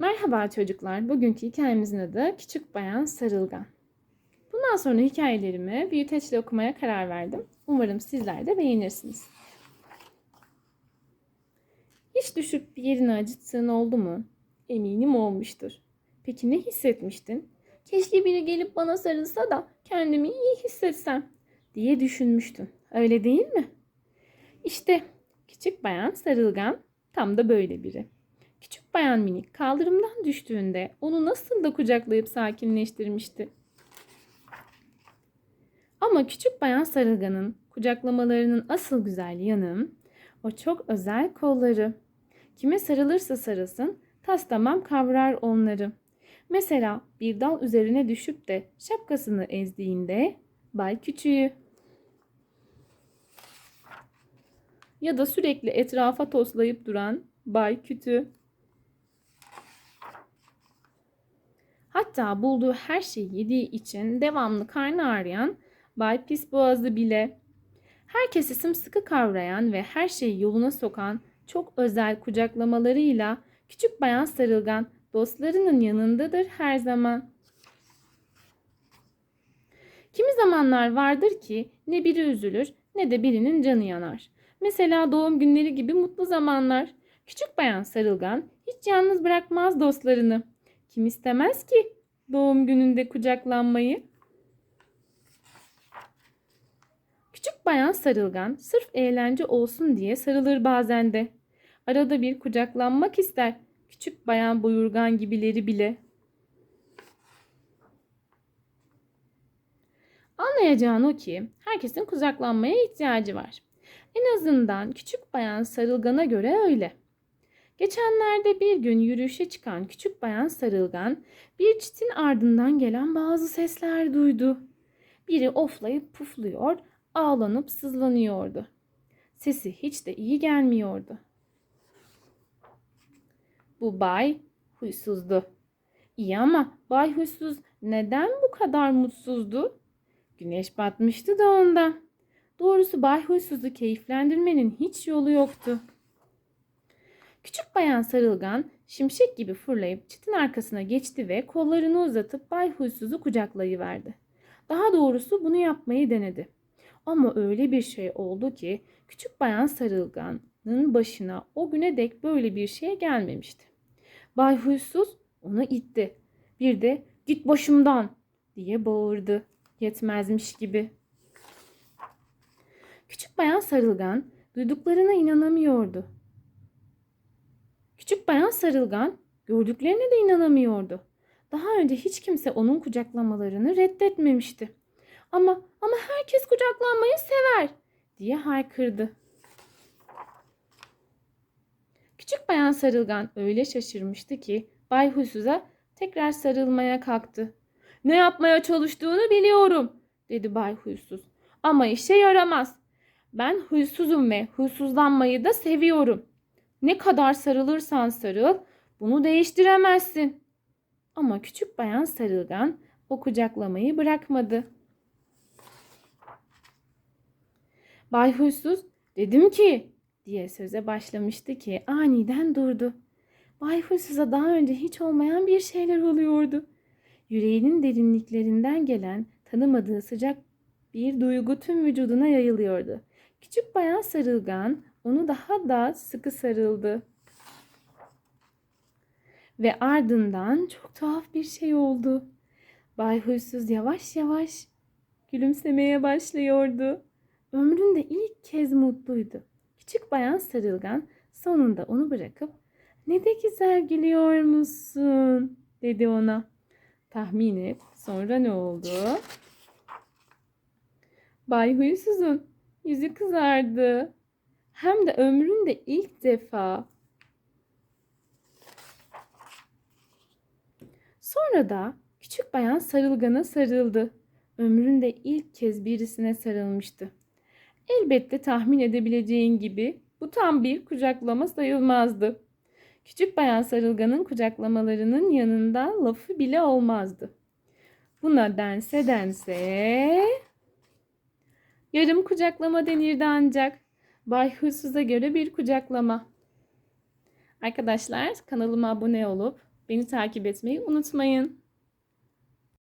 Merhaba çocuklar. Bugünkü hikayemizin adı Küçük Bayan Sarılgan. Bundan sonra hikayelerimi büyüteçle okumaya karar verdim. Umarım sizler de beğenirsiniz. Hiç düşüp bir yerini acıttığın oldu mu? Eminim olmuştur. Peki ne hissetmiştin? Keşke biri gelip bana sarılsa da kendimi iyi hissetsem diye düşünmüştün. Öyle değil mi? İşte küçük bayan sarılgan tam da böyle biri. Küçük bayan minik kaldırımdan düştüğünde onu nasıl da kucaklayıp sakinleştirmişti. Ama küçük bayan sarılganın kucaklamalarının asıl güzel yanı o çok özel kolları. Kime sarılırsa sarılsın tas tamam kavrar onları. Mesela bir dal üzerine düşüp de şapkasını ezdiğinde bay küçüğü ya da sürekli etrafa toslayıp duran bay kütü. Hatta bulduğu her şeyi yediği için devamlı karnı ağrıyan Bay Pis Boğazı bile. Herkesi sımsıkı kavrayan ve her şeyi yoluna sokan çok özel kucaklamalarıyla küçük bayan sarılgan dostlarının yanındadır her zaman. Kimi zamanlar vardır ki ne biri üzülür ne de birinin canı yanar. Mesela doğum günleri gibi mutlu zamanlar. Küçük bayan sarılgan hiç yalnız bırakmaz dostlarını. Kim istemez ki doğum gününde kucaklanmayı? Küçük bayan sarılgan sırf eğlence olsun diye sarılır bazen de. Arada bir kucaklanmak ister. Küçük bayan buyurgan gibileri bile. Anlayacağın o ki herkesin kucaklanmaya ihtiyacı var. En azından küçük bayan sarılgana göre öyle. Geçenlerde bir gün yürüyüşe çıkan küçük bayan sarılgan bir çitin ardından gelen bazı sesler duydu. Biri oflayıp pufluyor, ağlanıp sızlanıyordu. Sesi hiç de iyi gelmiyordu. Bu bay huysuzdu. İyi ama bay huysuz neden bu kadar mutsuzdu? Güneş batmıştı da ondan. Doğrusu bay huysuzu keyiflendirmenin hiç yolu yoktu. Küçük bayan sarılgan şimşek gibi fırlayıp çitin arkasına geçti ve kollarını uzatıp Bay Huysuz'u kucaklayıverdi. Daha doğrusu bunu yapmayı denedi. Ama öyle bir şey oldu ki küçük bayan sarılganın başına o güne dek böyle bir şey gelmemişti. Bay Huysuz onu itti. Bir de git başımdan diye bağırdı. Yetmezmiş gibi. Küçük bayan sarılgan duyduklarına inanamıyordu. Küçük bayan sarılgan gördüklerine de inanamıyordu. Daha önce hiç kimse onun kucaklamalarını reddetmemişti. Ama ama herkes kucaklanmayı sever diye haykırdı. Küçük bayan sarılgan öyle şaşırmıştı ki Bay Huysuz'a tekrar sarılmaya kalktı. Ne yapmaya çalıştığını biliyorum dedi Bay Huysuz. Ama işe yaramaz. Ben huysuzum ve huysuzlanmayı da seviyorum. Ne kadar sarılırsan sarıl, bunu değiştiremezsin. Ama küçük bayan sarılgan o kucaklamayı bırakmadı. Bay Huysuz, dedim ki diye söze başlamıştı ki aniden durdu. Bay Huysuz'a daha önce hiç olmayan bir şeyler oluyordu. Yüreğinin derinliklerinden gelen tanımadığı sıcak bir duygu tüm vücuduna yayılıyordu. Küçük bayan sarılgan onu daha da sıkı sarıldı. Ve ardından çok tuhaf bir şey oldu. Bay Huysuz yavaş yavaş gülümsemeye başlıyordu. Ömründe ilk kez mutluydu. Küçük bayan sarılgan sonunda onu bırakıp ne de güzel gülüyormuşsun dedi ona. Tahmin et sonra ne oldu? Bay Huysuz'un yüzü kızardı. Hem de ömründe ilk defa. Sonra da küçük bayan sarılgana sarıldı. Ömründe ilk kez birisine sarılmıştı. Elbette tahmin edebileceğin gibi bu tam bir kucaklama sayılmazdı. Küçük bayan sarılganın kucaklamalarının yanında lafı bile olmazdı. Buna dense dense yarım kucaklama denirdi ancak. Bay Huysuz'a göre bir kucaklama. Arkadaşlar kanalıma abone olup Beni takip etmeyi unutmayın.